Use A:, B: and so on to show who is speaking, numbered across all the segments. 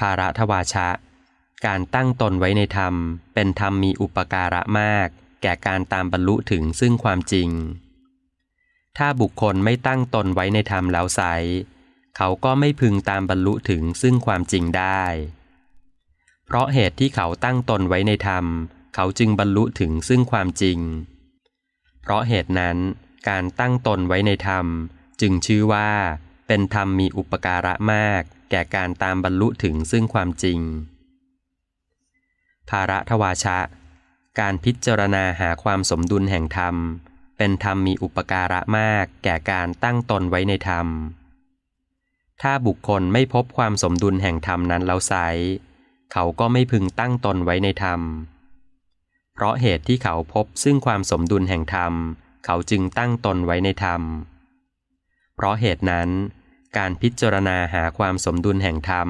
A: ภาระทวาชะ การตั้งตนไว้ในธรรม เป็นธรรมมีอุปการะมาก แก่การตามบรรลุถึงซึ่งความจริง ถ้าบุคคลไม่ตั้งตนไว้ในธรรมแล้วไซเขาก็ไม่พึงตามบรรลุถึงซึ่งความจริงได้ เพราะเหตุที่เขาตั้งตนไว้ในธรรม เขาจึงบรรลุถึงซึ่งความจริง เพราะเหตุนั้น การตั้งตนไว้ในธรรม จึงชื่อว่า เป็นธรรมมีอุปการะมาก แก่การตามบรรลุถึงซึ่งความจริง ภาระทวาชะ การพิจารณาหาความสมดุลแห่งธรรม เป็นธรรมมีอุปการะมากแก่การตั้งตนไว้ในธรรม ถ้าบุคคลไม่พบความสมดุลแห่งธรรมนั้นแล้วไซเขาก็ไม่พึงตั้งตนไว้ในธรรม เพราะเหตุที่เขาพบซึ่งความสมดุลแห่งธรรม เขาจึงตั้งตนไว้ในธรรม เพราะเหตุนั้น การพิจารณาหาความสมดุลแห่งธรรม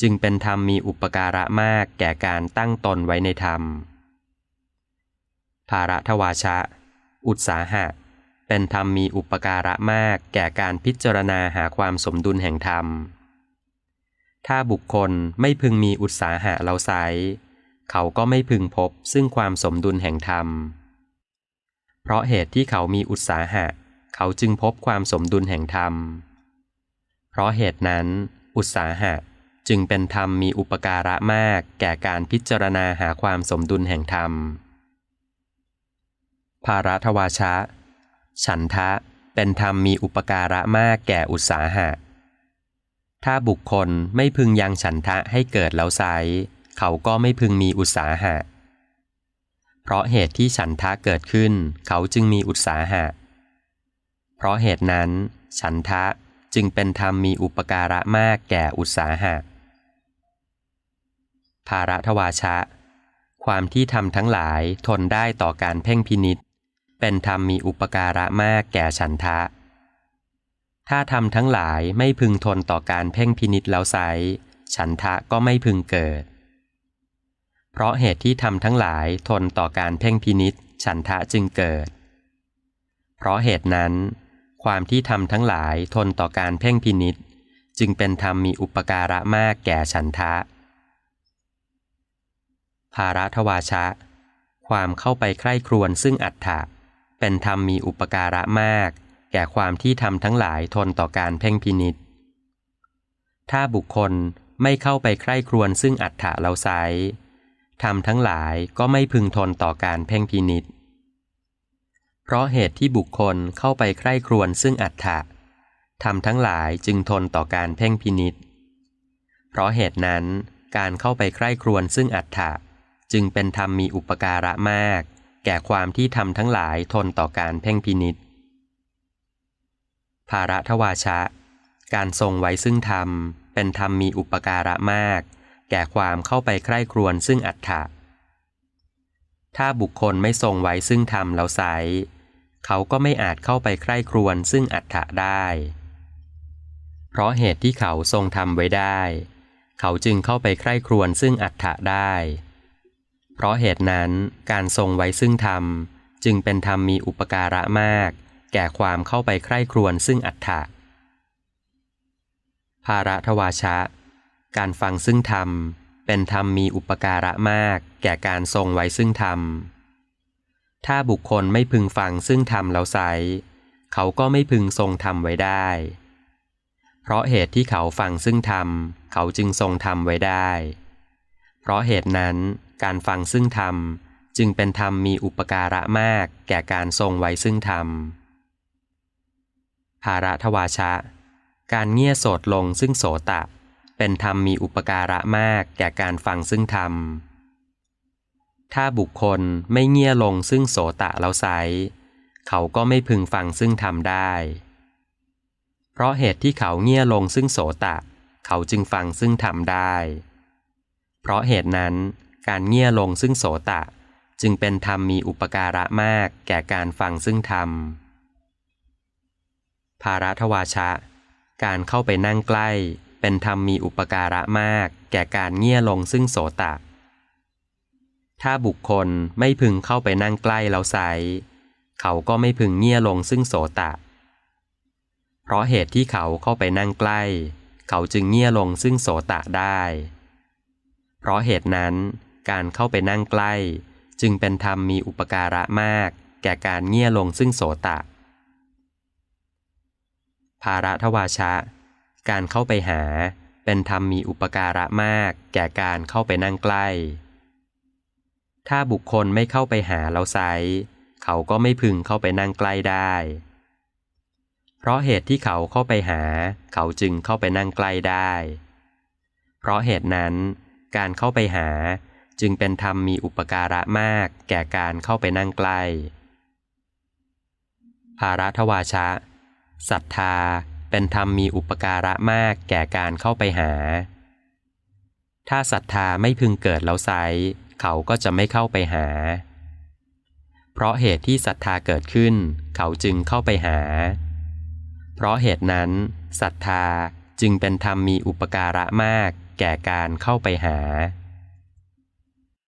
A: จึงเป็นธรรมมีอุปการะมากแก่การตั้งตนไว้ในธรรม ภาระทวาชะ อุตสาหะ เป็นธรรมมีอุปการะมากแก่การพิจารณาหาความสมดุลแห่งธรรม ถ้าบุคคลไม่พึงมีอุตสาหะเราไซเขาก็ไม่พึงพบซึ่งความสมดุลแห่งธรรม เพราะเหตุที่เขามีอุตสาหะ เขาจึงพบความสมดุลแห่งธรรม เพราะเหตุนั้น อุตสาหะจึงเป็นธรรมมีอุปการะมากแก่การพิจารณาหาความสมดุลแห่งธรรม ภารัทวาชะ ฉันทะเป็นธรรมมีอุปการะมากแก่อุตสาหะ ถ้าบุคคลไม่พึงยังฉันทะให้เกิดแล้วไซเขาก็ไม่พึงมีอุตสาหะ เพราะเหตุที่ฉันทะเกิดขึ้น เขาจึงมีอุตสาหะ เพราะเหตุนั้น ฉันทะ จึงเป็นธรรมมีอุปการะมากแก่อุตสาหะ ภาระทวาชะ ความที่ทำทั้งหลายทนได้ต่อการเพ่งพินิษเป็นธรรมมีอุปการะมากแก่ฉันทะ ถ้าทำทั้งหลายไม่พึงทนต่อการเพ่งพินิษแล้วไซฉันทะก็ไม่พึงเกิด เพราะเหตุที่ทำทั้งหลายทนต่อการเพ่งพินิษฉันทะจึงเกิด เพราะเหตุนั้น ความที่ทำทั้งหลายทนต่อการเพ่งพินิษจึงเป็นธรรมมีอุปการะมากแก่ฉันทะ ภาระทวาชะ ความเข้าไปใคร่ครวญซึ่งอัฏฐะเป็นธรรมมีอุปการะมาก แก่ความที่ทำทั้งหลายทนต่อการเพ่งพินิษถ้าบุคคลไม่เข้าไปใคร่ครวญซึ่งอัฏฐะเราไซทำทั้งหลายก็ไม่พึงทนต่อการเพ่งพินิษ เพราะเหตุที่บุคคลเข้าไปใคร่ครวญซึ่งอัฏฐะทำทั้งหลายจึงทนต่อการเพ่งพินิษเพราะเหตุนั้นการเข้าไปใคร่ครวญซึ่งอัฏฐะจึงเป็นธรรมมีอุปการะมาก แก่ความที่ทำทั้งหลายทนต่อการเพ่งพินิษภาระทวาชะ การทรงไว้ซึ่งธรรม เป็นธรรมมีอุปการะมาก แก่ความเข้าไปใคร่ครวญซึ่งอัฏฐะถ้าบุคคลไม่ทรงไว้ซึ่งธรรมแล้วไซ เขาก็ไม่อาจเข้าไปใคร่ครวญซึ่งอัฏฐะได้ เพราะเหตุที่เขาทรงทำไว้ได้ เขาจึงเข้าไปใคร่ครวญซึ่งอัฏฐะได้ เพราะเหตุนั้นการทรงไว้ซึ่งธรรมจึงเป็นธรรมมีอุปการะมาก แก่ความเข้าไปใคร่ครวญซึ่งอัฏฐะภาระทวาชะ การฟังซึ่งธรรม เป็นธรรมมีอุปการะมาก แก่การทรงไว้ซึ่งธรรม ถ้าบุคคลไม่พึงฟังซึ่งธรรมแล้วไซเขาก็ไม่พึงทรงธรรมไว้ได้ เพราะเหตุที่เขาฟังซึ่งธรรม เขาจึงทรงธรรมไว้ได้ เพราะเหตุนั้นการฟังซึ่งธรรมจึงเป็นธรรมมีอุปการะมากแก่การทรงไว้ซึ่งธรรม ภาระทวาชะ การเงี่ยโสดลงซึ่งโสตะ เป็นธรรมมีอุปการะมากแก่การฟังซึ่งธรรม ถ้าบุคคลไม่เงี่ยลงซึ่งโสตะแล้วไซเขาก็ไม่พึงฟังซึ่งธรรมได้ เพราะเหตุที่เขาเงี่ยลงซึ่งโสตะ เขาจึงฟังซึ่งธรรมได้ เพราะเหตุนั้นการเงี่ยลงซึ่งโสตะ จึงเป็นธรรมมีอุปการะมากแก่การฟังซึ่งธรรม ภาระทวาชะ การเข้าไปนั่งใกล้ เป็นธรรมมีอุปการะมาก แก่การเงี่ยลงซึ่งโสตะ ถ้าบุคคลไม่พึงเข้าไปนั่งใกล้แล้วไซเขาก็ไม่พึงเงี่ยลงซึ่งโสตะ เพราะเหตุที่เขาเข้าไปนั่งใกล้ เขาจึงเงี่ยลงซึ่งโสตะได้ เพราะเหตุนั้นการเข้าไปนั่งใกล้ จึงเป็นธรรมมีอุปการะมาก แก่การเงี่ยลงซึ่งโสตะ ภาระทวาชะ การเข้าไปหาเป็นธรรมมีอุปการะมาก แก่การเข้าไปนั่งใกล้ ถ้าบุคคลไม่เข้าไปหาแล้วไซเขาก็ไม่พึงเข้าไปนั่งใกล้ได้ เพราะเหตุที่เขาเข้าไปหา เขาจึงเข้าไปนั่งใกล้ได้ เพราะเหตุนั้นการเข้าไปหาจึงเป็นธรรมมีอุปการะมากแก่การเข้าไปนั่งใกล้ ภารัทวาชะศรัทธาเป็นธรรมมีอุปการะมากแก่การเข้าไปหา ถ้าศรัทธาไม่พึงเกิดแล้วไซ เขาก็จะไม่เข้าไปหา เพราะเหตุที่ศรัทธาเกิดขึ้น เขาจึงเข้าไปหา เพราะเหตุนั้นศรัทธาจึงเป็นธรรมมีอุปการะมากแก่การเข้าไปหา